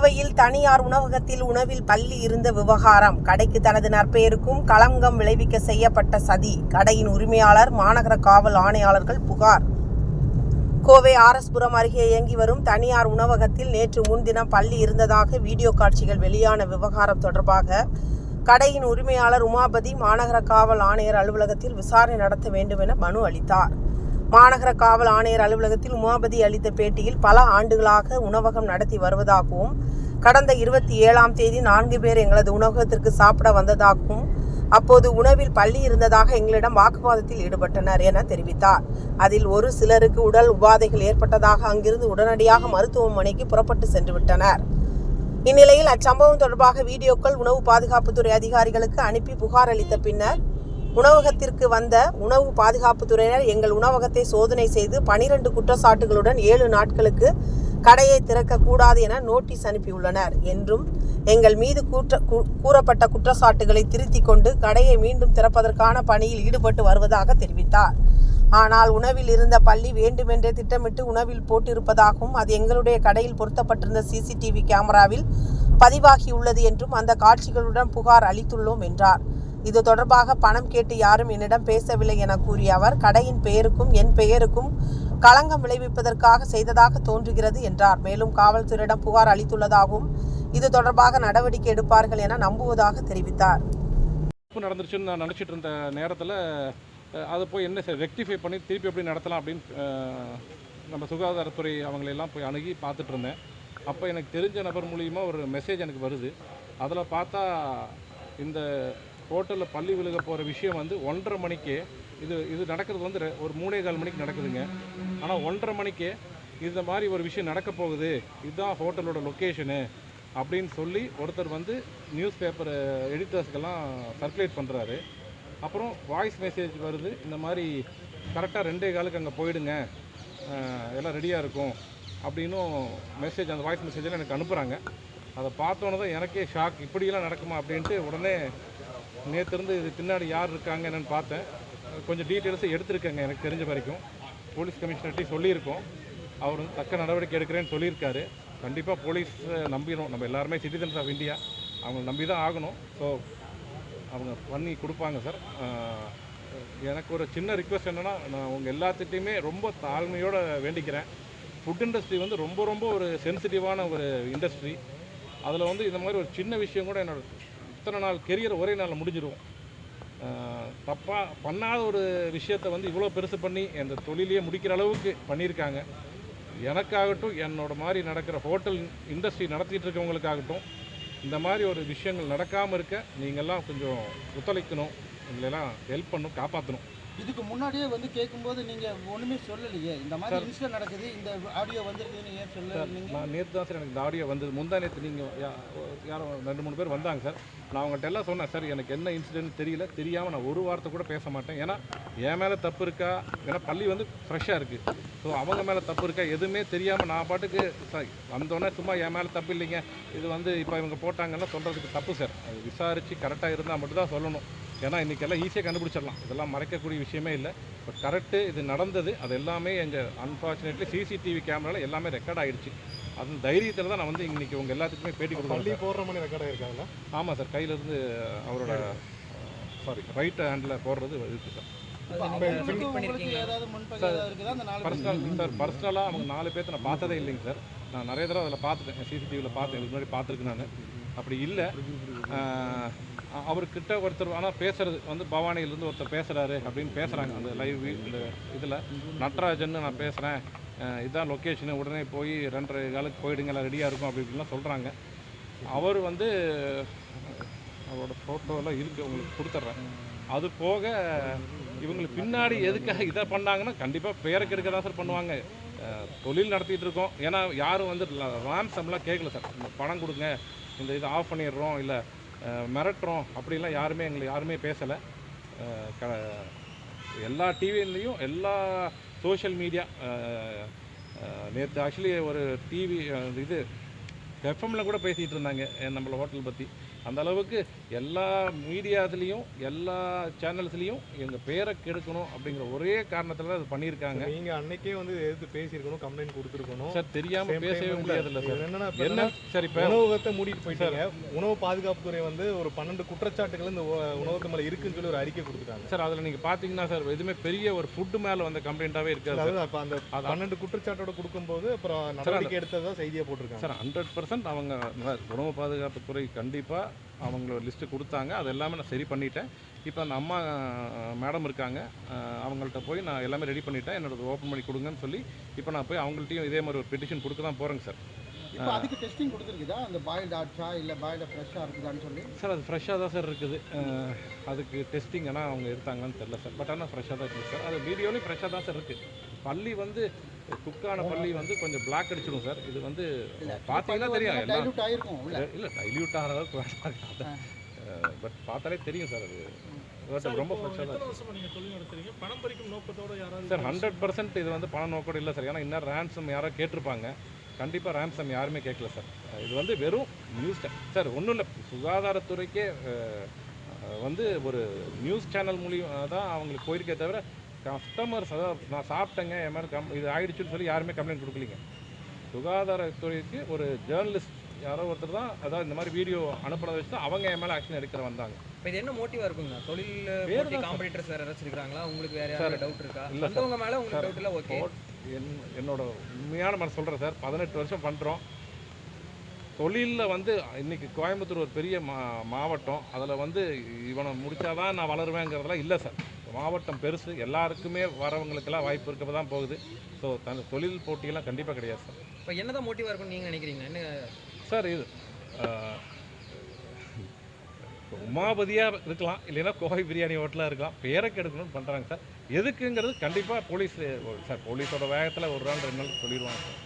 கோவையில் தனியார் உணவகத்தில் உணவில் பள்ளி இருந்த விவகாரம். கடைக்கு தனது நற்பெயருக்கும் களங்கம் விளைவிக்க செய்யப்பட்ட சதி. கடையின் உரிமையாளர் மாநகர காவல் ஆணையாளர்கள் புகார். கோவை ஆரஸ்புரம் அருகே இயங்கி வரும் தனியார் உணவகத்தில் நேற்று முன்தினம் பள்ளி இருந்ததாக வீடியோ காட்சிகள் வெளியான விவகாரம் தொடர்பாக கடையின் உரிமையாளர் உமாபதி மாநகர காவல் ஆணையர் அலுவலகத்தில் விசாரணை நடத்த வேண்டும் என மனு அளித்தார். மாநகர காவல் ஆணையர் அலுவலகத்தில் உமாபதி அளித்த பேட்டியில் பல ஆண்டுகளாக உணவகம் நடத்தி வருவதாகவும் கடந்த இருபத்தி ஏழாம் தேதி நான்கு பேர் எங்களது உணவகத்திற்கு சாப்பிட வந்ததாகவும் அப்போது உணவில் பள்ளி இருந்ததாக எங்களிடம் வாக்குவாதத்தில் ஈடுபட்டனர் என தெரிவித்தார். அதில் ஒரு சிலருக்கு உடல் உபாதைகள் ஏற்பட்டதாக அங்கிருந்து உடனடியாக மருத்துவமனைக்கு புறப்பட்டு சென்று விட்டனர் இந்நிலையில் அச்சம்பவம் தொடர்பாக வீடியோக்கள் உணவு பாதுகாப்புத்துறை அதிகாரிகளுக்கு அனுப்பி புகார் அளித்த பின்னர் உணவகத்திற்கு வந்த உணவு பாதுகாப்புத்துறையினர் எங்கள் உணவகத்தை சோதனை செய்து பனிரெண்டு குற்றச்சாட்டுகளுடன் ஏழு நாட்களுக்கு கடையை திறக்கக்கூடாது என நோட்டீஸ் அனுப்பியுள்ளனர். என்றும் எங்கள் மீது கூற்ற கூறப்பட்ட குற்றச்சாட்டுகளை திருத்திக் கொண்டு கடையை மீண்டும் திறப்பதற்கான பணியில் ஈடுபட்டு வருவதாக தெரிவித்தார். ஆனால் உணவில் இருந்த பள்ளி வேண்டுமென்றே திட்டமிட்டு உணவில் போட்டிருப்பதாகவும் அது எங்களுடைய கடையில் பொருத்தப்பட்டிருந்த சிசிடிவி கேமராவில் பதிவாகியுள்ளது என்றும் அந்த காட்சிகளுடன் புகார் அளித்துள்ளோம் என்றார். இது தொடர்பாக பணம் கேட்டு யாரும் என்னிடம் பேசவில்லை என கூறிய அவர் கடையின் பெயருக்கும் என் பெயருக்கும் களங்கம் விளைவிப்பதற்காக செய்ததாக தோன்றுகிறது என்றார். மேலும் காவல்துறையிடம் புகார் அளித்துள்ளதாகவும் இது தொடர்பாக நடவடிக்கை எடுப்பார்கள் என நம்புவதாக தெரிவித்தார். நடந்துருச்சுன்னு நான் நினச்சிட்டு இருந்த நேரத்தில் அதை போய் என்ன ரெக்டிஃபை பண்ணி திருப்பி எப்படி நடத்தலாம் அப்படின்னு நம்ம சுகாதாரத்துறை அவங்களெல்லாம் போய் அணுகி பார்த்துட்டு இருந்தேன். அப்போ எனக்கு தெரிஞ்ச நபர் மூலியமாக ஒரு மெசேஜ் எனக்கு வருது. அதில் பார்த்தா இந்த ஹோட்டலில் பள்ளி விழுக போகிற விஷயம் வந்து ஒன்றரை மணிக்கு இது இது நடக்கிறது வந்து ரெ- ஒரு மூணே கால் மணிக்கு நடக்குதுங்க. ஆனால் ஒன்றரை மணிக்கு இந்த மாதிரி ஒரு விஷயம் நடக்க போகுது. இதுதான் ஹோட்டலோட லொக்கேஷனு அப்படின்னு சொல்லி ஒருத்தர் வந்து நியூஸ் பேப்பர் எடிட்டர்ஸ்க்கெல்லாம் சர்க்குலேட் பண்ணுறாரு அப்புறம் வாய்ஸ் மெசேஜ் வருது. இந்த மாதிரி கரெக்டாக ரெண்டே காலுக்கு அங்கே போயிடுங்க. எல்லாம் ரெடியாக இருக்கும் அப்படின்னும் மெசேஜ் அந்த வாய்ஸ் மெசேஜில் எனக்கு அனுப்புகிறாங்க அதை பார்த்தோன்னே தான் எனக்கே ஷாக். இப்படியெல்லாம் நடக்குமா அப்படின்ட்டு உடனே நேற்று இருந்து இது பின்னாடி யார் இருக்காங்க என்னென்னு பார்த்தேன். கொஞ்சம் டீட்டெயில்ஸை எடுத்திருக்கேங்க எனக்கு தெரிஞ்ச வரைக்கும். போலீஸ் கமிஷனர்கிட்டையும் சொல்லியிருக்கோம். அவர் வந்து தக்க நடவடிக்கை எடுக்கிறேன்னு சொல்லியிருக்காரு. கண்டிப்பாக போலீஸ் நம்பிடும் நம்ம எல்லாருமே சிட்டிசன்ஸ் ஆஃப் இந்தியா அவங்க நம்பி தான் ஆகணும். ஸோ அவங்க பண்ணி கொடுப்பாங்க சார். எனக்கு ஒரு சின்ன ரிக்வெஸ்ட் என்னென்னா நான் உங்கள் எல்லாத்துட்டையுமே ரொம்ப தாழ்மையோடு வேண்டிக்கிறேன். ஃபுட் இண்டஸ்ட்ரி வந்து ரொம்ப ரொம்ப ஒரு சென்சிட்டிவான ஒரு இண்டஸ்ட்ரி அதில் வந்து இந்த மாதிரி ஒரு சின்ன விஷயம் கூட என்னோட இத்தனை நாள் கெரியர் ஒரே நாளில் முடிஞ்சிடும் தப்பாக பண்ணாத ஒரு விஷயத்தை வந்து இவ்வளோ பெருசு பண்ணி அந்த தொழிலையே முடிக்கிற அளவுக்கு பண்ணியிருக்காங்க. எனக்காகட்டும் என்னோட மாதிரி நடக்கிற ஹோட்டல் இண்டஸ்ட்ரி நடத்திட்டு இருக்கவங்களுக்காகட்டும் இந்த மாதிரி ஒரு விஷயங்கள் நடக்காமல் இருக்க நீங்கள்லாம் கொஞ்சம் ஒத்துழைக்கணும். எங்களெல்லாம் ஹெல்ப் பண்ணும் காப்பாற்றணும் இதுக்கு முன்னாடியே வந்து கேட்கும்போது நீங்க ஒண்ணுமே சொல்லலையே. இந்த மாதிரி இன்சிடென்ட் நடக்குது இந்த ஆடியோ வந்திருக்குதுன்னு ஏன் சொல்ல நீங்க நான் நேற்று தான் சார் எனக்கு இந்த ஆடியோ வந்தது. முந்தா நேற்று நீங்கள் யாரோ ரெண்டு மூணு பேர் வந்தாங்க சார். நான் அவங்கள்ட்ட எல்லாம் சொன்னேன் சார் எனக்கு என்ன இன்சிடென்ட் தெரியல. தெரியாமல் நான் ஒரு வார்த்தை கூட பேச மாட்டேன். ஏன்னா என் மேலே தப்பு இருக்கா? ஏன்னா பள்ளி வந்து ஃப்ரெஷ்ஷாக இருக்குது ஸோ அவங்க மேலே தப்பு இருக்கா? எதுவுமே தெரியாமல் நான் பாட்டுக்கு சார் வந்தோடனே சும்மா என் மேலே தப்பு இல்லைங்க. இது வந்து இப்போ இவங்க போட்டாங்கன்னா சொல்கிறதுக்கு தப்பு சார். அது விசாரித்து கரெக்டாக இருந்தால் மட்டும் தான் சொல்லணும். ஏன்னா இன்றைக்கி எல்லாம் ஈஸியாக கண்டுபிடிச்சிடலாம். இதெல்லாம் மறைக்கக்கூடிய விஷயமே இல்லை. பட் கரெக்டு இது நடந்தது. அது எல்லாமே எங்கள் அன்ஃபார்ச்சுனேட்லி சிசிடிவி கேமராவில் எல்லாமே ரெக்கார்ட் ஆயிடுச்சு. அந்த தைரியத்தில் தான் நான் வந்து இன்னைக்கு உங்கள் எல்லாத்துக்குமே பேட்டி கொடுக்குறேன். போடுற மாதிரி ரெக்கார்ட் ஆயிருக்காங்களா? ஆமாம் சார். கையிலேருந்து அவரோட சாரி. ரைட் ஹேண்டில் போடுறது இருக்குது சார்? பர்சனல் சார் பர்சனலாக அவங்க நாலு பேர்த்த நான் பார்த்ததே இல்லைங்க சார். நான் நிறைய தடவை அதில் பார்த்துட்டேன் சிசிடிவியில் பார்த்தேன். இதுக்கு முன்னாடி பார்த்துருக்கேன் நான். அப்படி இல்லை. அவர்கிட்ட ஒருத்தர் ஆனால் பேசுறது வந்து பவானியிலேருந்து ஒருத்தர் பேசுகிறாரு அப்படின்னு பேசுகிறாங்க அந்த லைவ் இந்த இதில். நட்ராஜன் நான் பேசுகிறேன் இதுதான் லொக்கேஷனு உடனே போய் ரெண்டரை காலுக்கு போயிடுங்க எல்லாம் ரெடியாக இருக்கும் அப்படி இப்படிலாம் சொல்கிறாங்க அவர் வந்து அவரோட ஃபோட்டோலாம் இருக்குது உங்களுக்கு கொடுத்துட்றேன் அது போக இவங்களுக்கு பின்னாடி எதுக்காக இதை பண்ணாங்கன்னா கண்டிப்பாக பேரை கெடுக்க தான் சார் பண்ணுவாங்க. தொழில் நடத்திட்டு இருக்கோம். ஏன்னா யாரும் வந்து ராம்சம்லாம் கேட்கல சார். இந்த பணம் கொடுங்க. இந்த இதை ஆஃப் பண்ணிடுறோம் இல்லை மிரட்டுறோம் அப்படிலாம் யாருமே எங்களை யாருமே பேசலை. க எல்லா டிவிலையும் எல்லா சோஷியல் மீடியா நேற்று ஆக்சுவலி ஒரு டிவி இது எஃப்எம்மில் கூட பேசிகிட்டு இருந்தாங்க நம்மளை ஹோட்டல் பற்றி அந்த அளவுக்கு எல்லா மீடியாத்துலேயும் எல்லா சேனல்ஸ்லேயும் எங்கள் பேரை கெடுக்கணும் அப்படிங்கிற ஒரே காரணத்தில் அது பண்ணியிருக்காங்க. நீங்க அன்னைக்கே வந்து எதிர்த்து பேசியிருக்கணும் கம்ப்ளைண்ட் கொடுத்துருக்கணும். சார் தெரியாமல் பேசவே. முடியாதுல்ல சார். என்னன்னா என்ன? சரி இப்போ உணவகத்தை மூடிட்டு போயிட்டாங்க. உணவு பாதுகாப்புத்துறை வந்து ஒரு பன்னெண்டு குற்றச்சாட்டுகள் இந்த உணவகத்து மேல இருக்குன்னு சொல்லி ஒரு அறிக்கை கொடுத்துட்டாங்க. சார் அதில் நீங்கள் பார்த்தீங்கன்னா சார் எதுவுமே பெரிய ஒரு ஃபுட்டு மேலே வந்த கம்ப்ளைண்ட்டாகவே இருக்காது அதாவது அப்ப அந்த. பன்னெண்டு குற்றச்சாட்டோட கொடுக்கும்போது அப்புறம் நடவடிக்கை எடுத்ததா செய்தியா போட்டிருக்காங்க. சார் ஹண்ட்ரட் பர்சன்ட் அவங்க உணவு பாதுகாப்புத்துறை கண்டிப்பாக அவங்களோட லிஸ்ட்டு கொடுத்தாங்க. அது எல்லாமே நான் சரி பண்ணிட்டேன். இப்போ அந்த அம்மா மேடம் இருக்காங்க. அவங்கள்ட்ட போய் நான் எல்லாமே ரெடி பண்ணிட்டேன். என்னோட ஓப்பன் பண்ணி கொடுங்கன்னு சொல்லி இப்போ நான் போய் அவங்கள்ட்டையும் இதே மாதிரி ஒரு பெட்டிஷன் கொடுக்க தான் போகிறேங்க சார். இப்போ அதுக்கு டெஸ்டிங் கொடுத்துருக்குதா? அந்த பாயில்டு ஆச்சா இல்லை பாயில்டு ஃப்ரெஷ்ஷாக இருக்குதான்னு சொல்லி? சார் அது ஃப்ரெஷ்ஷாக தான் சார் இருக்குது. அதுக்கு டெஸ்டிங் ஆனால் அவங்க எடுத்தாங்கன்னு தெரில சார். பட் ஆனால் ஃப்ரெஷ்ஷாக தான் இருக்குது சார். அது வீடியோலேயும் ஃப்ரெஷ்ஷாக தான் சார் இருக்குது பள்ளி வந்து குக்கான பள்ளி வந்து கொஞ்சம் பிளாக் அடிச்சிடும் சார். இது வந்து பார்த்தீங்கன்னா தெரியும் எல்லாம் இல்லை டைல்யூட் ஆகிற அளவுக்கு பட் பார்த்தாலே தெரியும் சார் அது. ரொம்ப பணம் சார் ஹண்ட்ரட் பர்சன்ட் இது வந்து பண நோக்கோடு இல்லை சார். ஏன்னா இன்னும் ரேன்சம் யாரோ கேட்டிருப்பாங்க. கண்டிப்பாக ரேன்சம் யாருமே கேட்கல சார். இது வந்து வெறும் நியூஸ் சார் ஒன்றும் இல்லை. சுகாதாரத்துறைக்கே வந்து ஒரு நியூஸ் சேனல் மூலியம் தான் அவங்களுக்கு போயிருக்கே தவிர கஸ்டமர்ஸ் அதாவது நான் சாப்பிட்டேங்க என் மேலே கம் இது ஆயிடுச்சுன்னு சொல்லி யாருமே கம்ப்ளைண்ட் கொடுக்கலீங்க. சுகாதாரத்துறைக்கு ஒரு ஜேர்னலிஸ்ட் யாரோ ஒருத்தர் தான் அதாவது இந்த மாதிரி வீடியோ அனுப்புனதை வச்சு தான் அவங்க என் மேலே ஆக்ஷன் எடுக்கிற வந்தாங்க. இப்போ இது என்ன மோட்டிவா இருக்குங்க? தொழில். காம்படிட்டர்ஸ் வேற யாராச்சும் இருக்காங்களா? உங்களுக்கு வேற யாராவது டவுட் இருக்கா? இல்ல சார். வந்தவங்க மேல உங்களுக்கு சார், டவுட் இல்ல? ஓகே என் என்னோட உண்மையான மனசு சொல்கிறேன் சார் பதினெட்டு வருஷம் பண்ணுறோம் தொழிலில் வந்து இன்னைக்கு கோயம்புத்தூர் ஒரு பெரிய மா மாவட்டம். அதில் வந்து இவனை முடிச்சாதான் நான் வளருவேங்கிறதெல்லாம் இல்லை சார் மாவட்டம் பெருசு எல்லாருக்குமே வரவங்களுக்கெல்லாம் வாய்ப்பு இருக்க தான் போகுது. ஸோ தன் தொழில் போட்டியெல்லாம் கண்டிப்பாக கிடையாது சார் இப்போ என்னதான் மோட்டிவா இருக்கும்னு நீங்க நினைக்கிறீங்க என்ன? சார் இது உமாபதியாக இருக்கலாம் இல்லைன்னா கோவை பிரியாணி ஹோட்டலாக இருக்கலாம் பேரை கெடுக்கணும்னு பண்ணுறாங்க சார் எதுக்குங்கிறது கண்டிப்பாக போலீஸ் சார் போலீஸோட வேகத்தில் ஒரு நாள் ரெண்டு நாள் சொல்லிடுவாங்க சார்